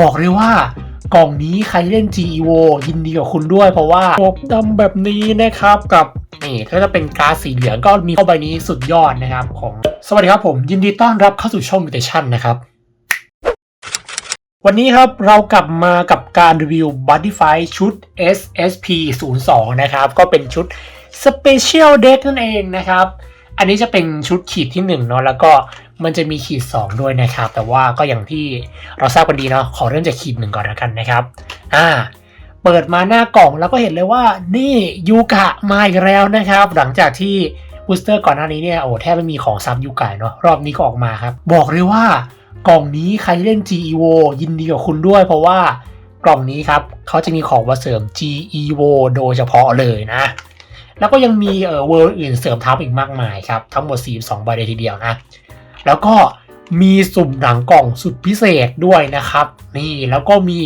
บอกเลยว่ากล่องนี้ใครเล่น G E O ยินดีกับคุณด้วยเพราะว่าปกดำแบบนี้นะครับกับนี่ถ้าจะเป็นการสีเหลืองก็มีเข้าใบนี้สุดยอดนะครับของสวัสดีครับผมยินดีต้อนรับเข้าสู่ช่อง Mutation นะครับ วันนี้ครับเรากลับมากับการรีวิว Body Fight ชุด SSP 0 2นะครับ ก็เป็นชุด Special Deck นั่นเองนะครับ อันนี้จะเป็นชุดขีดที่1เนาะแล้วก็มันจะมีขีด 2 ด้วยนะครับ แต่ว่าก็อย่างที่เราทราบกันดีเนาะขอเริ่มจากขีดหนึ่งก่อนแล้วกันนะครับอ่าเปิดมาหน้ากล่องแล้วก็เห็นเลยว่านี่ยูกะมาอีกแล้วนะครับ หลังจากที่บูสเตอร์ก่อนหน้านี้เนี่ยโอ้แทบไม่มีของซับยูกะเนาะรอบนี้ก็ออกมาครับ บอกเลยว่ากล่องนี้ใครเล่น GEO ยินดีกับคุณด้วย เพราะว่ากล่องนี้ครับเขาจะมีของมาเสริม GEO โดยเฉพาะเลยนะ แล้วก็ยังมีเอ่อเวอร์อื่นเสริมทับอีกมากมายครับ ทั้งหมด 42 ใบเลยทีเดียวนะ แล้วก็มีสุ่มหนังกล่องสุดพิเศษด้วยนะครับ นี่แล้วก็มี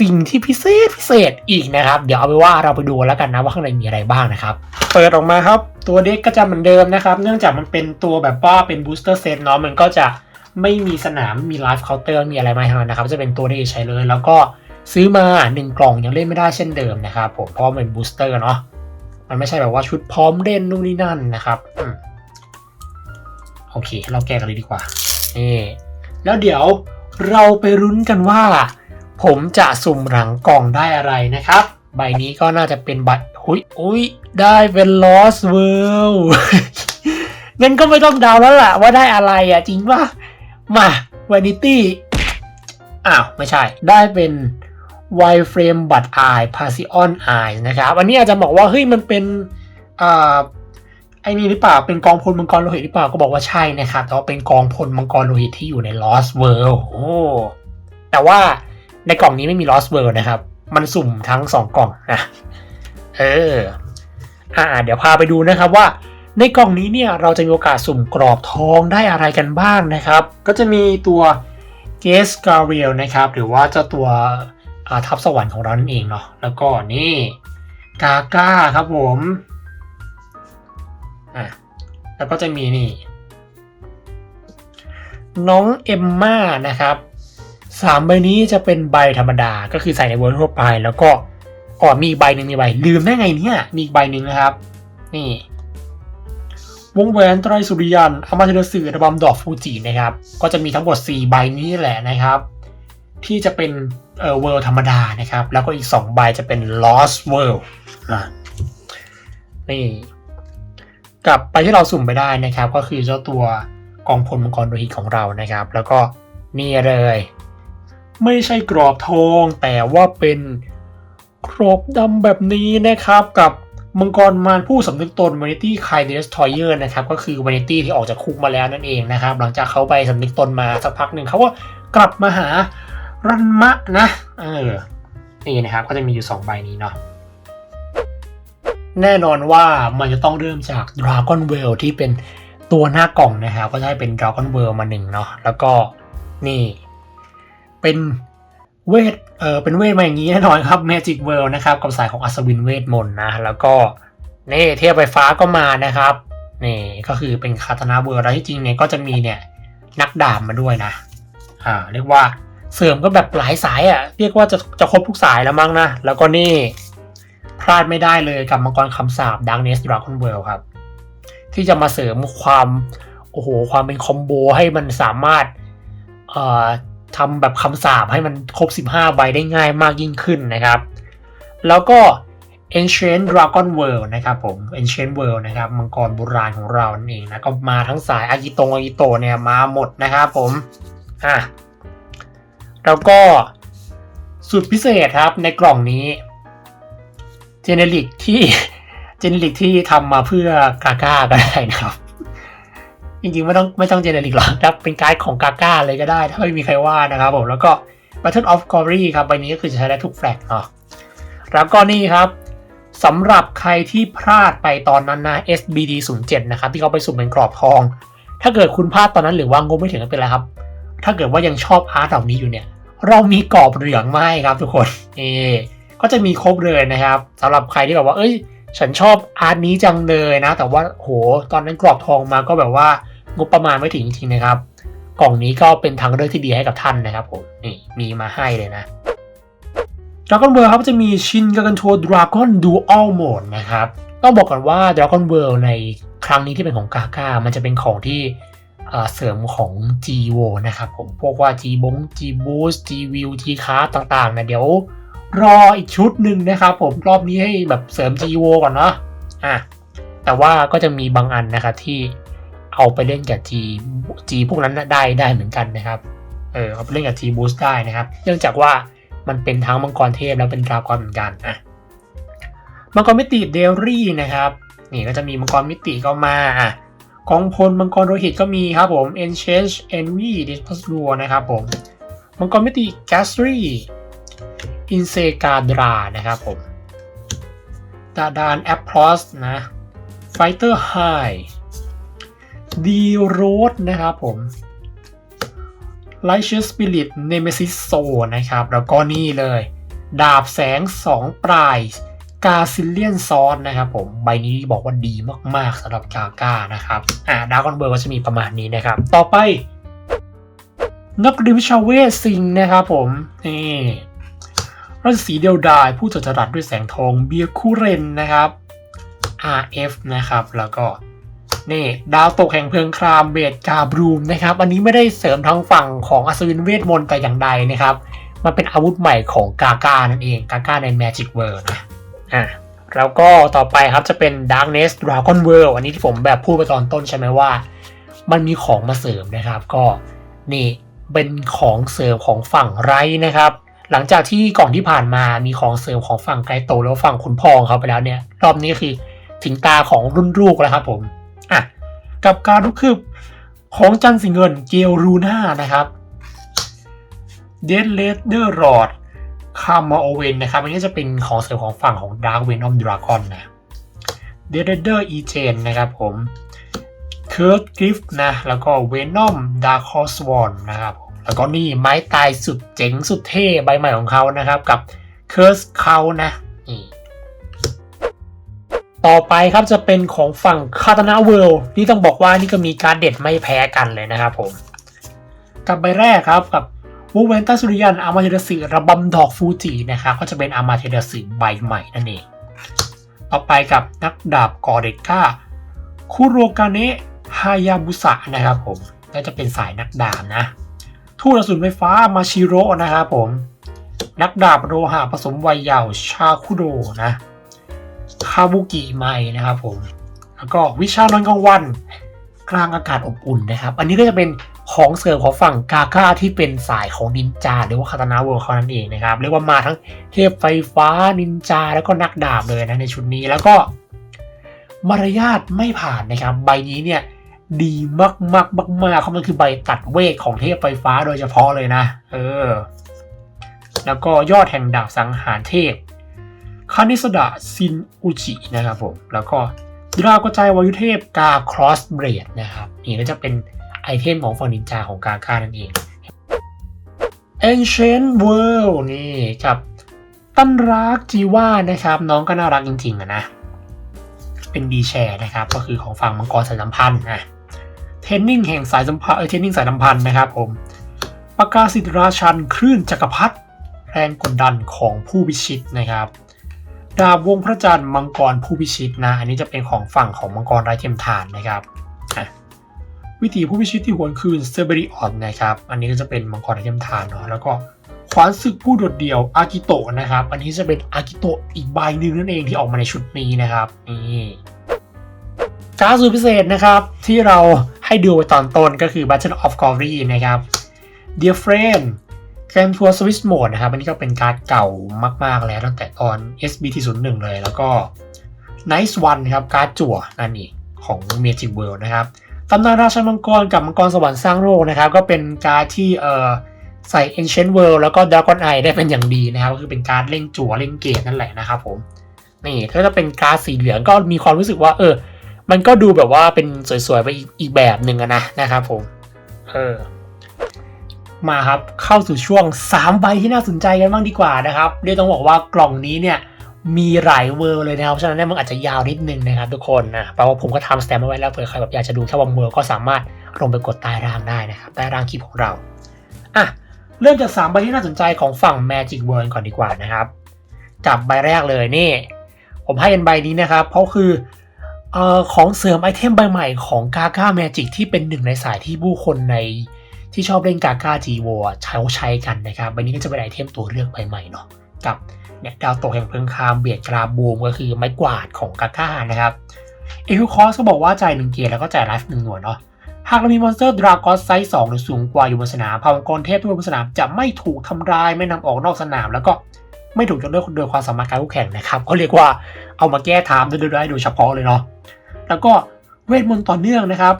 สิ่งที่พิเศษพิเศษอีกนะครับ เดี๋ยวเอาไปว่าเราไปดูกันแล้วกันนะว่าข้างในมีอะไรบ้างนะครับ เปิดออกมาครับตัวเด็กก็จะเหมือนเดิมนะครับ เนื่องจากมันเป็นตัวแบบว่าเป็นบูสเตอร์เซตเนาะมันก็จะไม่มีสนามมีไลฟ์เคาน์เตอร์มีอะไรมาให้เรานะครับ จะเป็นตัวที่ใช้เลย แล้วก็ซื้อมา 1 กล่องยังเล่นไม่ได้เช่นเดิมนะครับผมเพราะมันเป็นบูสเตอร์เนาะ มันไม่ใช่แบบว่าชุดพร้อมเล่นนู่นนี่นั่นนะครับอโอเค เราแก้กันเลยดีกว่านี่แล้วเดี๋ยวเราไปรุ้นกันว่า ผมจะสุ่มหลังกล่องได้อะไรนะครับ ใบนี้ก็น่าจะเป็นใบหุยอุ้ยได้เป็น Lost World งั้นก็ไม่ต้องเดาแล้วล่ะว่าได้อะไรอะจริงป่ะ มา Vanity อ้าว ไม่ใช่ได้เป็น Wireframe But Eye Passion Eye นะครับ อันนี้อาจจะบอกว่า เฮ้ย มันเป็นอ่าไอ้นี่หรือเปล่า เป็นกองพลมังกรโลหิตหรือเปล่า ก็บอกว่าใช่นะครับ แต่ว่าเป็นกองพลมังกรโลหิตที่อยู่ใน Lost World โอ้ แต่ว่าในกล่องนี้ไม่มี Lost World นะครับ มันสุ่มทั้งสองกล่องนะ เออ อ่า เดี๋ยวพาไปดูนะครับว่าในกล่องนี้เนี่ยเราจะมีโอกาสสุ่มกรอบทองได้อะไรกันบ้างนะครับ ก็จะมีตัว g a s g a r i e l นะครับ หรือว่าเจ้าตัว ทัพสวรรค์ของเรานั่นเองเนาะแล้วก็นี่กาก้าครับผมอะแล้วก็จะมีนี่ น้องเอมม่านะครับสามใบนี้จะเป็นใบธรรมดาก็คือใส่ในเวอร์ทั่วไป แล้วก็อ๋อมีอีกใบหนึ่งมีใบลืมได้ไงเนี่ยมีอีกใบหนึ่งนะครับ นี่ วงแหวนไตรสุริยันอามาเทเดสือระบำดอกฟูจินะครับ ก็จะมีทั้งหมด 4 ใบนี้แหละนะครับ ที่จะเป็นเอ่อเวิลด์ธรรมดานะครับ แล้วก็อีก 2 ใบจะเป็น lost world อะนี่กลับไปที่เราสุ่มไปได้นะครับ ก็คือเจ้าตัวกองพลมังกรโลหิตของเรานะครับ แล้วก็นี่เลย ไม่ใช่กรอบทองแต่ว่าเป็นกรอบดำแบบนี้นะครับกับมังกรมารผู้สำนึกตน Vanity k i d e s t r o y e r นะครับ ก็คือ Vanity ที่ออกจากคุกมาแล้วนั่นเองนะครับ หลังจากเขาไปสำนึกตนมาสักพักหนึ่งเขาก็กลับมาหา รันมะนะเออนี่นะครับก็จะมีอยู่ 2 ใบนี้เนาะแน่นอนว่ามันจะต้องเริ่มจาก Dragon Well ที่เป็นตัวหน้ากล่องนะครับก็ได้เป็น Dragon Well มาหนึ่งเนาะแล้วก็นี่ เป็นเวทเออเป็นเวทมาอย่างนี้แน่นอนครับ Magic World นะครับกับสายของอัศวินเวทมนต์นะแล้วก็นี่เทพไฟฟ้าก็มานะครับนี่ก็คือเป็นคาตนาเวิร์แล้วที่จริงเนี่ยก็จะมีเนี่ยนักดาบมาด้วยนะอ่าเรียกว่า เสริมก็แบบหลายสายอะ่ะ เรียกว่าจะจะครบทุกสายแล้วมั้งนะ แล้วก็นี่ พลาดไม่ได้เลยกับมังกรคำสาบ Darkness Dragon World ครับ ที่จะมาเสริมความ โอ้โห ความเป็นคอมโบให้มันสามารถ เอ่อทำแบบคำสาบให้มันครบ 15 ใบได้ง่ายมากยิ่งขึ้นนะครับ แล้วก็ Ancient Dragon World นะครับผม Ancient World นะครับมังกรโบราณของเรานั่นเองนะ ก็มาทั้งสายอากิโตอากิโตะเนี่ยมาหมดนะครับผม อะ แล้วก็สุดพิเศษครับในกล่องนี้เจเนริกที่เจเนริกที่ทำมาเพื่อกาก้าก็ได้นะครับ จริงๆไม่ต้องไม่ต้องเจเนริกหรอกครับเป็นการ์ดของกาก้าเลยก็ได้ ถ้าไม่มีใครว่านะครับผมแล้วก็ Battle of Glory ครับใบนี้ก็คือจะใช้ได้ทุกแฟลกเนาะแล้วก็นี่ครับสำหรับใครที่พลาดไปตอนนั้นนะ SBD 0 7นะครับที่เขาไปสุ่มเป็นกรอบทอง ถ้าเกิดคุณพลาดตอนนั้นหรือว่างบไม่ถึงก็เป็นไรครับ ถ้าเกิดว่ายังชอบอาร์ตเหล่านี้อยู่เนี่ย เรามีกรอบเหลืองมาให้ครับทุกคนเอก็จะมีครบเลยนะครับสำหรับใครที่แบบว่า เอ้ย ฉันชอบอาร์ตนี้จังเลยนะ แต่ว่าโหตอนนั้นกรอบทองมาก็แบบว่างบประมาณไม่ถึงจริงๆนะครับ กล่องนี้ก็เป็นทางเลือกที่ดีให้กับท่านนะครับผมนี่มีมาให้เลยนะ Dragon World ครับจะมีชินกับกันโทดราก้อนดูอัลโหมดนะครับต้องบอกก่อนว่า Dragon World ในครั้งนี้ที่เป็นของกา a ามันจะเป็นของที่ เสริมของ G w o นะครับผมพวกว่า G b o n G Boost G View G Card ต่างๆนะเดี๋ยวรออีกชุดหนึ่งนะครับผมรอบนี้ให้แบบเสริม G w o ก่อนเนาะอะแต่ว่าก็จะมีบางอันนะครับที่เอาไปเล่นกับ G G พวกนั้นได้ได้เหมือนกันนะครับเออเอาไปเล่นกับ G Boost ได้นะครับ เนื่องจากว่ามันเป็นทั้งมังกรเทพแล้วเป็นดราก้อนเหมือนกันอะมังกรมิติเดลี่นะครับนี่ก็จะมีมังกรมิติก็มาอะ กองพลมังกรโรหิตก็มีครับผม Enchange Envy d i s p u s ัวนะครับผม มังกรมิติ g a s t r y i n s e g a d r a นะครับผมดาดาน a p p l o s นะ Fighter High d e r o d นะครับผม Righteous Spirit Nemesis Soul นะครับ แล้วก็นี่เลย ดาบแสง2ปลาย กาซิเลียนซอนนะครับผมใบนี้บอกว่าดีมากๆสำหรับกาก้านะครับอ่าดากอนเบอร์ก็จะมีประมาณนี้นะครับ ต่อไป นักริมชาเวสิงนะครับผมนี่ราชสีเดียวดายผู้จัดจรัสด้วยแสงทองเบียคูเรนนะครับ RF นะครับ แล้วก็นี่ดาวตกแห่งเพลิงครามเบดกาบรูมนะครับ อันนี้ไม่ได้เสริมทางฝั่งของอัศวินเวทมนต์แต่อย่างใดนะครับ มันเป็นอาวุธใหม่ของกาก้านั่นเองกาก้าใน Magic World นะ อะแล้วก็ต่อไปครับจะเป็น Darkness Dragon World อันนี้ที่ผมแบบพูดไปตอนต้นใช่ไหมว่า มันมีของมาเสริมนะครับ ก็นี่เป็นของเสริมของฝั่งไรนะครับ หลังจากที่ก่อนที่ผ่านมามีของเสริมของฝั่งไกโตแล้วฝั่งคุณพอของเขาไปแล้วเนี่ยรอบนี้คือถึงตาของรุ่นลูกแล้วครับผมอะกับการลุกคืบของจันสิงเงินเกลรูน่านะครับเดนเลดเดอร์รอด คามาโอเวนนะครับ อันนี้จะเป็นของเสริมของฝั่งของ Dark Venom Dragon นะเดเดเดอร์อีเจนนะครับผมเคิร์ดกริฟนะ แล้วก็ Venom Dark Horse Swan นะครับ แล้วก็นี่ไม้ตายสุดเจ๋งสุดเท่ใบใหม่ของเขานะครับกับ Curse เขานะนี่ต่อไปครับจะเป็นของฝั่งคาตานาเวิลด์นี่ต้องบอกว่านี่ก็มีการเด็ดไม่แพ้กันเลยนะครับผม กับใบแรกครับกับ วูเวนตัสริยันอามาเทเดสึระบำดอกฟูจินะครับก็จะเป็นอามาเทเดสึใบใหม่นั่นเอง ต่อไปกับนักดาบกอเดก้าคุโรกาเนะฮายาบุสะนะครับผมก็จะเป็นสายนักดาบนะทูตอสูรไฟฟ้ามาชิโร่นะครับผมนักดาบโรหะผสมวัยเยาว์ชาคุโดนะคาบุกิไมนะครับผม แล้วก็วิชานอนกลางวัน กลางอากาศอบอุ่นนะครับ อันนี้ก็จะเป็น ของเสริมของฝั่งกาก้าที่เป็นสายของนินจาหรือว่าคาตานาเวิร์เขานั่นเองนะครับเรียกว่ามาทั้งเทพไฟฟ้านินจาแล้วก็นักดาบเลยนะในชุดนี้แล้วก็ มารยาทไม่ผ่านนะครับ ใบนี้เนี่ยดีมากมากมากมากเขามันคือใบตัดเวทของเทพไฟฟ้าโดยเฉพาะเลยนะ เออ แล้วก็ยอดแห่งดาบสังหารเทพคานิสดะซินอุจินะครับผม แล้วก็ดราวกระจายวายุเทพกาครอสเบรดนะครับ นี่ก็จะเป็น ไอเทมของฝั่งนินจาของกาก้านั่นเอง Ancient World นี่กับตั้นรักจีว่านะครับ น้องก็น่ารักจริงๆอะนะ เป็นดีแชร์นะครับ ก็คือของฝั่งมังกรสายสัมพันธ์นะเทนนิ่งแห่งสายสัมพันธ์เทนนิ่งสายสัมพันธ์นะครับผมประกาศสิทราชันคลื่นจักรพรรดิแรงกดดันของผู้พิชิตนะครับดาบวงพระจันทร์มังกรผู้พิชิตนะ อันนี้จะเป็นของฝั่งของมังกรไร้เทียมทานนะครับ วิถีผู้พิชิตที่หวนคืนเซเบริออนนะครับ อันนี้ก็จะเป็นมังกรเทียมทานเนาะแล้วก็ขวานศึกผู้โดดเดี่ยวอากิโตะนะครับ อันนี้จะเป็นอากิโตะอีกใบหนึ่งนั่นเองที่ออกมาในชุดนี้นะครับนี่การ์ดสุดพิเศษนะครับที่เราให้ดูไปตอนต้นก็คือ Battle of Glory นะครับ Dear Friend แกรนทัวร์สวิสโหมดนะครับ อันนี้ก็เป็นการ์ดเก่ามาก ๆ แล้วตั้งแต่ตอน SBT 0 1เลย แล้วก็ Nice One ครับการ์ดจั่วนั่นเองของ Magic World นะครับ ตำนานราชันมังกรกับมังกรสวรรค์สร้างโลกนะครับ ก็เป็นการ์ดที่เอ่อใส่ Ancient World แล้วก็ Dragon Eye ได้เป็นอย่างดีนะครับ ก็คือเป็นการ์ดเล่งจั่วเล่งเกตนั่นแหละนะครับผมนี่ถ้าจะเป็นการ์ดสีเหลืองก็มีความรู้สึกว่า เออ มันก็ดูแบบว่าเป็นสวยๆไปอีกแบบหนึ่งนะนะครับผมเออมาครับเข้าสู่ช่วง3ใบที่น่าสนใจกันบ้างดีกว่านะครับเรียกต้องบอกว่ากล่องนี้เนี่ย มีหลายเวอร์เลยนะครับเพราะฉะนั้นเนี่ยมันอาจจะยาวนิดนึงนะครับทุกคนนะแปลว่าผมก็ทำสแตมป์เอาไว้แล้วเผื่อใครแบบอยากจะดูแค่วันเวอร์ก็สามารถลงไปกดใต้ร่างได้นะครับใต้ร่างคลิปของเราอะเริ่มจากสามใบที่น่าสนใจของฝั่ง Magic World ก่อนดีกว่านะครับจับใบแรกเลยนี่ ผมให้เป็นใบนี้นะครับ เพราะคือออของเสริมไอเทมใบใหม่ของกา g า Magic ที่เป็นหนึ่งในสายที่ผู้คนในที่ชอบเล่นกา g า g ีโวใช้ใช้กันนะครับใบนี้ก็จะเป็นไอเทมตัวเลือกใบใหม่เนาะ กับเนี่ยดาวตกแห่งเพิงคามเบียดกราบูมก็คือไม้กวาดของกา g านะครับเอคิวคอสก็บอกว่าจ่ายหนึ่งเกียร์แล้วก็จ่ายไลฟ์หนึ่งหน่วยเนาะหากเรามีมอนสเตอร์ดราก้อนไซส์2หรือสูงกว่าอยู่บนสนามพาวงกรเทพที่บนสนามจะไม่ถูกทำลายไม่นำออกนอกสนาม แล้วก็ไม่ถูกจนด้วยโดยความสามารถการคู่แข่งนะครับก็เรียกว่าเอามาแก้ทามได้โดยเฉพาะเลยเนาะแล้วก็เวทมนต์ต่อเนื่องนะครับ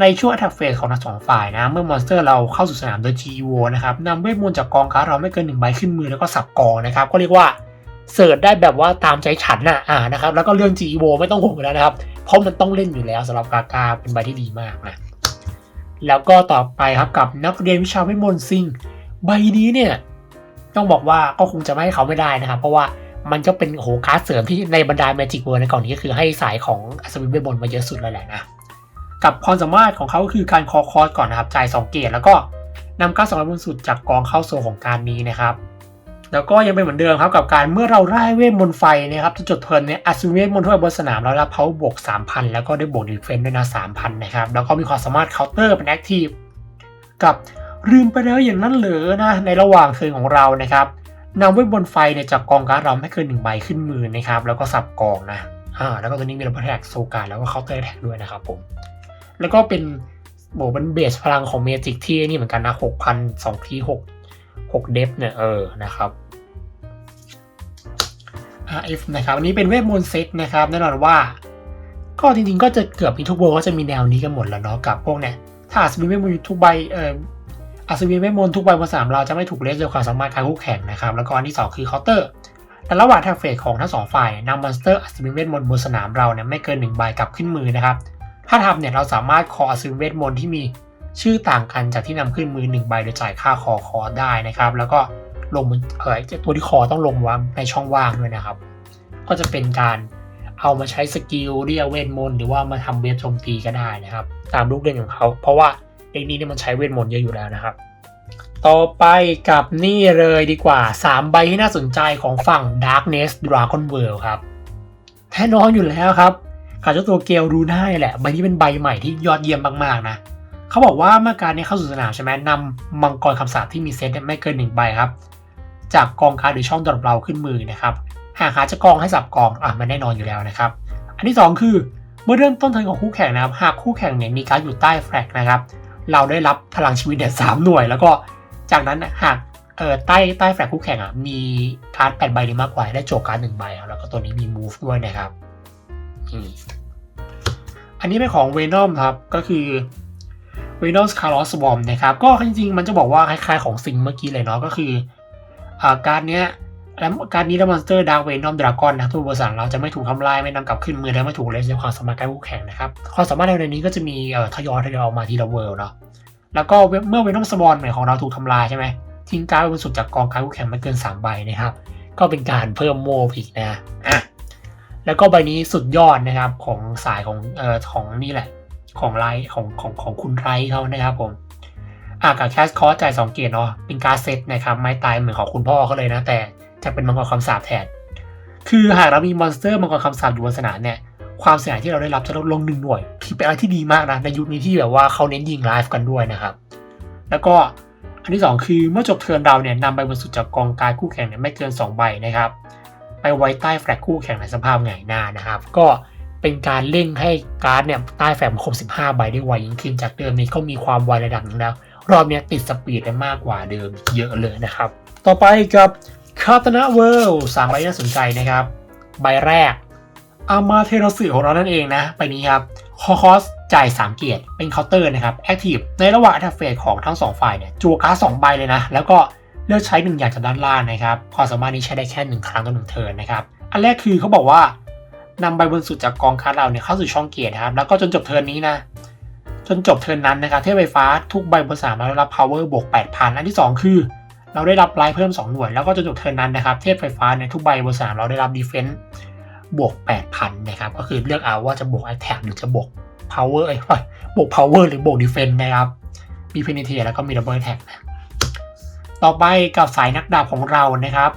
ในช่วง attack phase ของทั้งสองฝ่ายนะ เมื่อมอนสเตอร์เราเข้าสู่สนามโดย GO นะครับนำเวทมนต์จากกองการ์ดเราไม่เกินหนึ่งใบขึ้นมือแล้วก็สับกองนะครับ ก็เรียกว่าเสิร์ชได้แบบว่าตามใจฉันนะอ่านะครับ แล้วก็เรื่อง GO ไม่ต้องห่วงแล้วนะครับ เพราะมันต้องเล่นอยู่แล้วสำหรับกากาเป็นใบที่ดีมากนะแล้วก็ต่อไปครับกับนักเรียนวิชาเวทมนต์ซิงใบนี้เนี่ยต้องบอกว่าก็คงจะไม่ให้เขาไม่ได้นะครับ เพราะว่ามันก็เป็นโหการ์ดเสริมที่ในบรรดา Magic World ในกล่องนี้ก็คือให้สายของอัศวินเวทมนต์มาเยอะสุดเลยแหละนะ กับความสามารถของเขาคือการคอคอร์สก่อนนะครับจ่าย2เกตแล้วก็นำการสองใบบนสุดจากกองเข้าโซของการนี้นะครับ แล้วก็ยังเป็นเหมือนเดิมครับกับการเมื่อเราไล่เวทมนต์ไฟนะครับจะจดเทินเนี่ยอัศวินเวทมนต์ทั่วบนสนามแล้วรับเขาบวก3,000 แล้วก็ได้บวกดีเฟนด้วยนะ3,000นะครับแล้วก็มีความสามารถเคาน์เตอร์เป็นแอคทีฟกับลืมไปแล้วอย่างนั้นเหรอนะในระหว่างเทิร์นของเรานะครับนำเวทบนต์ไฟเนี่ยจากกองการ์ดเราไม่เกินหนึ่งใบขึ้นมือนะครับ แล้วก็สับกองนะอ่าแล้วก็ตัวนี้มีระเบิดแท็กโซการแล้วก็เคาน์เตอร์แท็กด้วยนะครับผม แล้วก็เป็นโบเป็นเบสพลังของเมจิกที่นี่เหมือนกันนะหกพันสองทีหกหกเดฟเนี่ยเออนะครับ RF นะครับอันนี้เป็นเวทมนต์เซตนะครับแน่นอนว่า ก็จริงๆก็จะเกือบมีทุกโบก็จะมีแนวนี้กันหมดแล้วเนาะกับพวกเนี่ยถ้าอัศวินเวทมนต์ทุกใบเอออัศวินเวทมนต์ทุกใบบนสนามเราจะไม่ถูกเลสด้วยความสามารถการคู่แข่งนะครับ แล้วก็อันที่สองคือเคาน์เตอร์แต่ระหว่างแท็กเฟสของทั้งสองฝ่ายนำมอนสเตอร์อัศวินเวทมนต์บนสนามเราเนี่ยไม่เกินหนึ่งใบกลับขึ้นมือนะครับ ถ้าทำเนี่ยเราสามารถคออัศวินเวทมนต์ที่มีชื่อต่างกันจากที่นำขึ้นมือหนึ่งใบโดยจ่ายค่าคอคอได้นะครับ แล้วก็ลงเออตัวที่คอต้องลงวางในช่องว่างด้วยนะครับ ก็จะเป็นการเอามาใช้สกิลเรียกเวทมนต์หรือว่ามาทำเวทโจมตีก็ได้นะครับ ตามลูกเล่นของเขาเพราะว่าเด็กนี้เนี่ยมันใช้เวทมนต์เยอะอยู่แล้วนะครับ ต่อไปกับนี่เลยดีกว่า 3 ใบที่น่าสนใจของฝั่ง Darkness Dragon World ครับแน่นอนอยู่แล้วครับ ขาเจ้าตัวเกลรูน่าแหละใบนี้เป็นใบใหม่ที่ยอดเยี่ยมมากๆนะเขาบอกว่าเมื่อการนี้เข้าสู่สนามใช่ไหมนำมังกรคำสาปที่มีเซตไม่เกินหนึ่งใบครับ จากกองการ์ดหรือช่องดรอปเราขึ้นมือนะครับหากหาจะกองให้สับกองอะมันแน่นอนอยู่แล้วนะครับ อันที่ 2 คือเมื่อเริ่มต้นเทิร์นของคู่แข่งนะครับหากคู่แข่งเนี่ยมีการอยู่ใต้แฟลกนะครับเราได้รับพลังชีวิตเนี่ยสามหน่วย แล้วก็จากนั้นหากเอ่อใต้ใต้แฟลกคู่แข่งอะมีการ์ดแปดใบหรือมากกว่าได้โจกการ์ดหนึ่งใบแล้วก็ตัวนี้มี move ด้วยนะครับ อันนี้เป็นของ Venom ครับ ก็คือ Venom Scarlet Swarm นะครับ ก็จริงๆ มันจะบอกว่าคล้ายๆของซิงเมื่อกี้เลยเนาะ ก็คืออ่าการเนี้ยแล้วการนี้แล้วมอนสเตอร์ดาร์เวนอมดราก้อนนะทุกบริษัทเราจะไม่ถูกทำลายไม่นำกลับขึ้นมือและไม่ถูกเลสในความสามารถการคู่แข่งนะครับความสามารถในนี้ก็จะมีเอ่อทยอยทยอยออกมาทีละเวิลด์เนาะแล้วก็เมื่อเวนอมสบอนใหม่ของเราถูกทำลายใช่ไหมทิ้งการ์ดบนสุดจากกองการคู่แข่งไม่เกิน3ใบนะครับ ก็เป็นการเพิ่มโมอีกนะอะ แล้วก็ใบนี้สุดยอดนะครับของสายของเอ่อของนี่แหละ ของไลท์ของของของคุณไรเขานะครับผมอะกับแคสคอสจ่ายสองเกียรเนาะเป็นการเซตนะครับไม้ตายเหมือนของคุณพ่อเขาเลยนะ แต่จะเป็นมังกรคำสาปแทน คือหากเรามีมอนสเตอร์มังกรคำสาปอยู่บนสนามเนี่ยความเสียหายที่เราได้รับจะลดลงหนึ่งหน่วยที่เป็นอะไรที่ดีมากนะในยุคนี้ที่แบบว่าเขาเน้นยิงไลฟ์กันด้วยนะครับ แล้วก็อันที่ 2 คือเมื่อจบเทิร์นเราเนี่ยนำใบบนสุดจากกองการคู่แข่งเนี่ยไม่เกิน 2 ใบนะครับ ไปไว้ใต้แฟลกคู่แข่งในสภาพไงหน้านะครับ ก็เป็นการเร่งให้การ์ดเนี่ยใต้แฟลกครบ15 ใบได้ไวยิ่งขึ้นจากเดิมนี้ก็มีความไวระดับนึงแล้ว รอบนี้ติดสปีดได้มากกว่าเดิมเยอะเลยนะครับ ต่อไปกับคาตนาเวิลด์สามใบน่าสนใจนะครับ ใบแรกอามาเทโรสึของเรานั่นเองนะใบนี้ครับคอคอสจ่าย 3 เกียรติเป็นเคาน์เตอร์นะครับแอคทีฟในระหว่างอัตเฟสของทั้ง 2 ฝ่ายเนี่ยจัวการ์ดสองใบเลยนะ แล้วก็ เลือกใช้ 1 อย่างจากด้านล่างนะครับความสามารถนี้ใช้ได้แค่ 1 ครั้งต่อหนึ่งเทิร์นนะครับ อันแรกคือเขาบอกว่านำใบบนสุดจากกองการ์ดเราเนี่ยเข้าสู่ช่องเกียรตินะครับ แล้วก็จนจบเทิร์นนี้นะ จนจบเทิร์นนั้นนะครับเทพไฟฟ้าทุกใบบนสามเราได้รับ power บวก8,000 อันที่ 2 คือ เราได้รับไลฟ์เพิ่ม 2 หน่วย แล้วก็จนจบเทิร์นนั้นนะครับ เทพไฟฟ้าในทุกใบบนสามเราได้รับดีเฟนซ์บวก8,000นะครับ ก็คือเลือกเอาว่าจะบวก Attack หรือจะบวก Power เอ้บวก Power หรือบวก Defense นะครับ มี Penetration แล้วก็มี Double Attack นะ ต่อไปกับสายนักดาบของเรานะครับ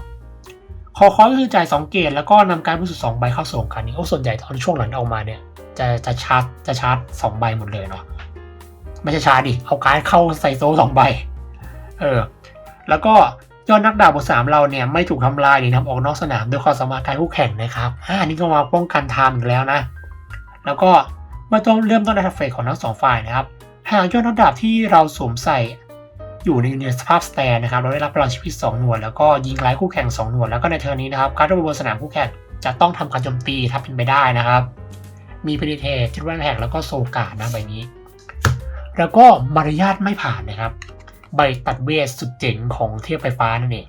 คอคอยก็คือจ่าย 2 เกตแล้วก็นำการบริสุทธิ์2ใบเข้าส่งกันนี้โอ้ส่วนใหญ่ตอนช่วงหลังออกมาเนี่ยจะจะชาร์จจะชาร์จสองใบหมดเลยเนาะไม่ใช่ชาร์จดิเอาการเข้าใส่โซ่สองใบเออแล้วก็ยอดนักดาบบทสามเราเนี่ยไม่ถูกทำลายหรือนำออกนอกสนามด้วยความสามารถการคู่แข่งนะครับอ่านี่ก็มาป้องกันไทม์อีกแล้วนะ แล้วก็เมื่อต้นเริ่มต้นในทัฟเฟกของทั้งสองฝ่ายนะครับ หากยอดนักดาบที่เราสวมใส่ อยู่ในสภาพสแตนนะครับเราได้รับพลังชีวิต 2 หน่วย แล้วก็ยิงไล่คู่แข่ง 2 หน่วยแล้วก็ในเทอร์นี้นะครับ การ์ดบนสนามคู่แข่งจะต้องทำการโจมตีถ้าเป็นไปได้นะครับ มีเพนิเทสทิดแวนแหกแล้วก็โซกาดนะใบนี้ แล้วก็มารยาทไม่ผ่านนะครับ ใบตัดเวทสุดเจ๋งของเทียบไฟฟ้านั่นเอง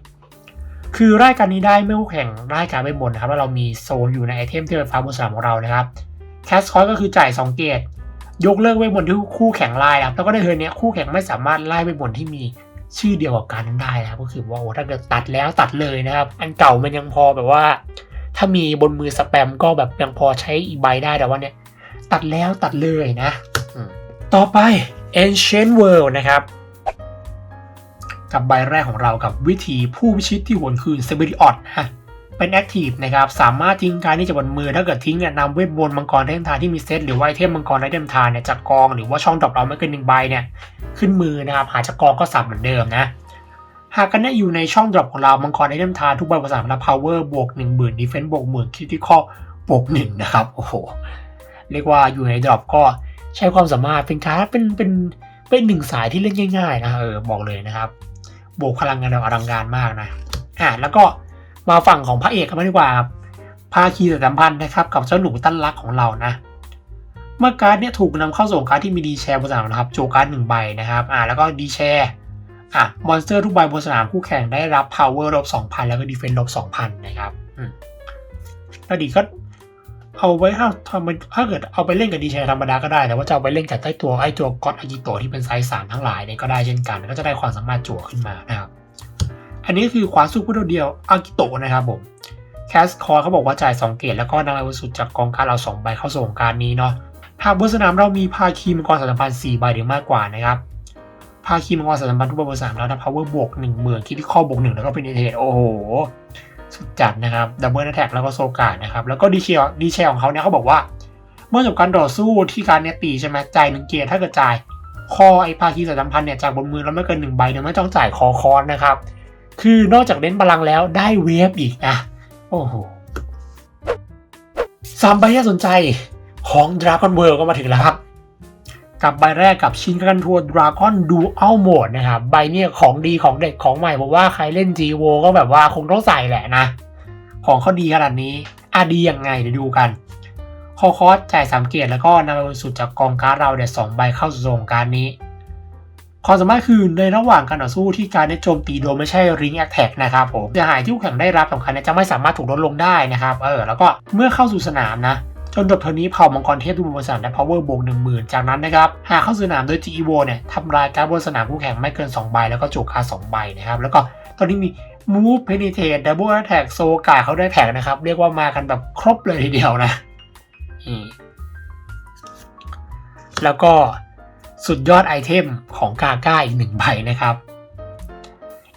คือรายการนี้ได้เมื่อคู่แข่งรายการไปบนนะครับว่าเรามีโซนอยู่ในไอเทมเทียบไฟฟ้าบนสนามของเรานะครับแคสคอยก็คือจ่าย2เกต ยกเลิกเวทมนต์ที่คู่แข่งไล่ครับแล้วก็ในเทิร์นนี้คู่แข่งไม่สามารถไล่เวทมนต์ที่มีชื่อเดียวกับการนั้นได้นะครับก็คือว่าโอ้ถ้าเกิดตัดแล้วตัดเลยนะครับ อันเก่ามันยังพอแบบว่า ถ้ามีบนมือสแปมก็แบบยังพอใช้อีกใบได้แต่ว่าเนี่ย ตัดแล้วตัดเลยนะต่อไป Ancient World นะครับ กับใบแรกของเรากับวิธีผู้พิชิตที่หวนคืน s e v e r i o t นะ เป็นแอคทีฟนะครับ สามารถทิ้งการที่จะบนมือ ถ้าเกิดทิ้งเนี่ยนำเวทมนมังกรไอเทมทานที่มีเซตหรือว่าไอเทมมังกรไอเทมทานเนี่ยจากกองหรือว่าช่องดรอปเราไม่เกินหนึ่งใบเนี่ยขึ้นมือนะครับ หาจากกองก็สับเหมือนเดิมนะ หากกันเนี่ยอยู่ในช่องดรอปของเรามังกรไอเทมทานทุกใบประสานรับ power บวก1 0,000 defense บวกหมื่น critical บวกหนึ่งนะครับโอ้โหเรียกว่าอยู่ในดรอปก็ใช้ความสามารถเป็นการ์ดเป็นเป็นเป็นหนึ่งสายที่เล่นง่ายๆนะเออบอกเลยนะครับบวกพลังงานแบบอลังการมากนะอ่าแล้วก็ มาฝั่งของพระเอกกันมางดีกว่าครับภาคีสัมพันธ์นะครับกับเจ้าหนูตั้นรักของเรานะ เมื่อการ์ดเนี่ยถูกนำเข้าส่งการ์ดที่มีดีแชร์บนสนามนะครับโจการ์ดหนึ่งใบนะครับอ่าแล้วก็ดีแชร์อะมอนสเตอร์ทุกใบบนสนามคู่แข่งได้รับ power ลบ2,000 แล้วก็ defense ลบ2,000 นะครับอืมแล้วดีก็เอาไว้ถ้าทำถ้าเกิดเอาไปเล่นกับดีแชร์ธรรมดาก็ได้ แต่ว่าจะเอาไปเล่นกับใต้ตัวไอ้ตัวก็อดอากิโตะที่เป็นไซส์สามทั้งหลายเนี่ยก็ได้เช่นกัน ก็จะได้ความสามารถจั่วขึ้นมานะครับ อันนี้คือควาสู้ผู้เดียวอากิโตะนะครับผมแคสคอร์เขาบอกว่าจ่าย 2 เกตแล้วก็นำอาวุธสุดจากกองการเรา2ใบเข้าส่งการนี้เนาะหากบนสนามเรามีภาคีมังกรสัมพันธ์4ใบหรือมากกว่านะครับภาคีมังกรสัมพันธ์ทุกใบบนสนามเราได้ power บวก1 0,000คิดที่ข้อบวก1แล้วก็เป็นเทโอ้โหสุดจัดนะครับดับเบิลแท็กแล้วก็โซกาดนะครับแล้วก็ดีเชลดีเชลของเขาเนี่ยเขาบอกว่า เมื่อจบการต่อสู้ที่การเนี่ยตีใช่ไหมจ่ายหนึ่งเกตถ้าเกิดจ่ายคอไอภาคีสัมพันธ์เนี่ยจากบนมือเราไม่เกินหนึ่งใบเนี่ยไม่ต้องจ่ายคอคอนนะครับ คือนอกจากเล่นพลังแล้วได้เวฟอีกนะ โอ้โหสามใบที่น่าสนใจของ Dragon World ก็มาถึงแล้วครับ กับใบแรกกับชิ้นกันทัวร์ Dragon Dual Mode นะครับใบเนี่ยของดีของเด็กของใหม่ผมว่าใครเล่น g w o ก็แบบว่าคงต้องใส่แหละนะ ของเขาดีขนาดนี้อะดียังไงเดี๋ยวดูกันคอคอสจ่ายสามเกียรติแล้วก็นำไปบนสุดจากกองการ์ดเราเนี่ยสองใบเข้าสู่ส่งการนี้ ความสามารถคือในระหว่างการต่อสู้ที่การได้โจมตีโดยไม่ใช่ริงแอคแท็กนะครับผมเสียหายที่คู่แข่งได้รับสำคัญเนี่จะไม่สามารถถูกลดลงได้นะครับเออแล้วก็เมื่อเข้าสู่สนามนะจนจบเทอร์นี้เผ่ามังกรเทพทุกบนสนามได้ power บวกหนึ่งหมื่นจากนั้นนะครับหากเข้าสู่สนามโดย GEVO เนี่ยทำลายการบนสนามคู่แข่งไม่เกิน 2 ใบ แล้วก็จุกคาสองใบนะครับแล้วก็ตอนนี้มี move penetrate double attack โซกาเขาได้แท็กนะครับ เรียกว่ามากันแบบครบเลยทีเดียวนะแล้วก็ สุดยอดไอเทมของกาก้าอีกหนึ่งใบนะครับ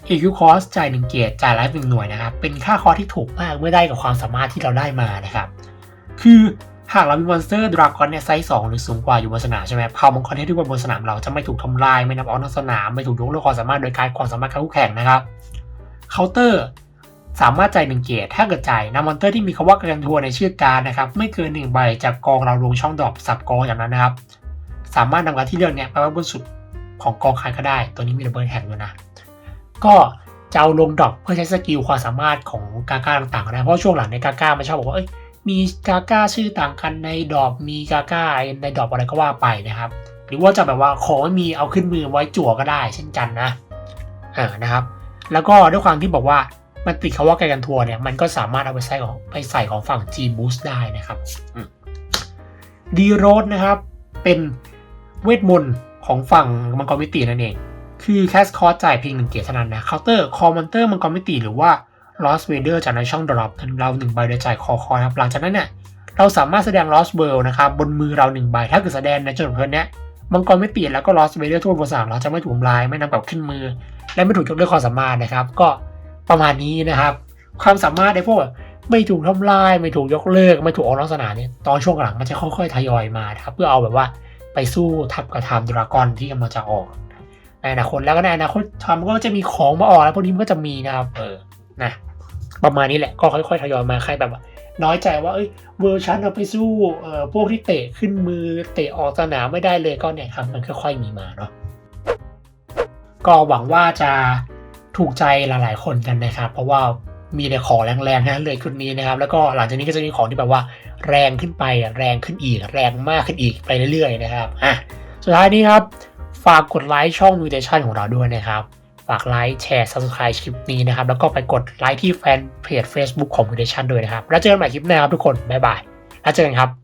EQ cost จ่ายหนึ่งเกียรติจ่ายไลฟ์หนึ่งหน่วยนะครับ เป็นค่าคอที่ถูกมากเมื่อได้กับความสามารถที่เราได้มานะครับ คือหากเรามีมอนสเตอร์ดราก้อนเนี่ยไซส์2หรือสูงกว่าอยู่บนสนามใช่ไหมเผ่ามังกรเทพที่บนสนามเราจะไม่ถูกทำลายไม่นำออกนอกสนามไม่ถูกยกเลิกความสามารถโดยการความสามารถคู่แข่งนะครับเคาน์เตอร์สามารถจ่ายหนึ่งเกียรติถ้าเกิดจ่ายนำมอนสเตอร์ที่มีคำว่าการทัวในชื่อการนะครับไม่เกินหนึ่งใบจากกองเราลงช่องดรอปสับกองอย่างนั้นนะครับ สามารถนำการที่เลือกเนี่ยไปไว้บนสุดของกองใครก็ได้ ตัวนี้มีระเบิดแห่งด้วยนะ ก็จะเอาลงดรอปเพื่อใช้สกิลความสามารถของกาก้าต่างๆก็ได้เพราะช่วงหลังในกาก้ามันชอบบอกว่าเอ้ยมีกาก้าชื่อต่างกันในดอกมีกาก้าในดอกอะไรก็ว่าไปนะครับ หรือว่าจะแบบว่าของไม่มีเอาขึ้นมือไว้จั่วก็ได้ เช่นกันนะเออนะครับ แล้วก็ด้วยความที่บอกว่ามันติดคาว่าไกลกันทัวร์เนี่ยมันก็สามารถเอาไปใส่ของไปใส่ของฝั่ง G Boost ได้นะครับดีโรดนะครับเป็น เวทมนต์ของฝั่งมังกรมิตินั่นเอง คือแคสคอร์จ่ายเพียงหนึ่งเกียร์เท่านั้นนะเคาน์เตอร์คอมมอนเตอร์มังกรมิติหรือว่า Lost Vader จากในช่องดรอปเราหนึ่งใบโดยจ่ายคอคอนะครับหลังจากนั้นเนี่ยเราสามารถแสดง Lost World นะครับบนมือเราหนึ่งใบถ้าเกิดแสดงในจำนวนเพิ่นเนี้ยมังกรมิติแล้วก็ Lost Vader ทั่วบนสนามเราจะไม่ถูกทำลายไม่นำกลับขึ้นมือ และไม่ถูกยกเลิกความสามารถนะครับ ก็ประมาณนี้นะครับ ความสามารถในพวกไม่ถูกทำลาย ไม่ถูกยกเลิก ไม่ถูกออกนอกสนามเนี่ยตอนช่วงหลังมันจะค่อยๆทยอยมาครับเพื่อเอาแบบว่า ไปสู้ทับกับไทม์ดราก้อนที่กำลังจะออก ในอนาคตแล้วก็ในอนาคตทำก็จะมีของมาออกแล้วพวกนี้มันก็จะมีนะครับเออนะประมาณนี้แหละก็ค่อยๆทยอยมาใครแบบว่าน้อยใจว่าเอ้ยเวอร์ชันเอาไปสู้เอ่อพวกที่เตะขึ้นมือเตะออกสนามไม่ได้เลยก็เนี่ยครับมันค่อยๆมีมาเนาะก็หวังว่าจะถูกใจหลายๆคนกันนะครับ เพราะว่ามีแต่ของแรงๆนั้นเลยชุดนี้นะครับ แล้วก็หลังจากนี้ก็จะมีของที่แบบว่า แรงขึ้นไปอะแรงขึ้นอีก แรงมากขึ้นอีกไปเรื่อยๆนะครับอะสุดท้ายนี้ครับ ฝากกดไลค์ช่องมิวเทชันของเราด้วยนะครับฝากไลค์แชร์ Subscribe คลิปนี้นะครับ แล้วก็ไปกดไลค์ที่แฟนเพจ Facebook ของมิวเทชันด้วยนะครับ แล้วเจอกันใหม่คลิปหน้าครับทุกคนบ๊ายบายแล้วเจอกันครับ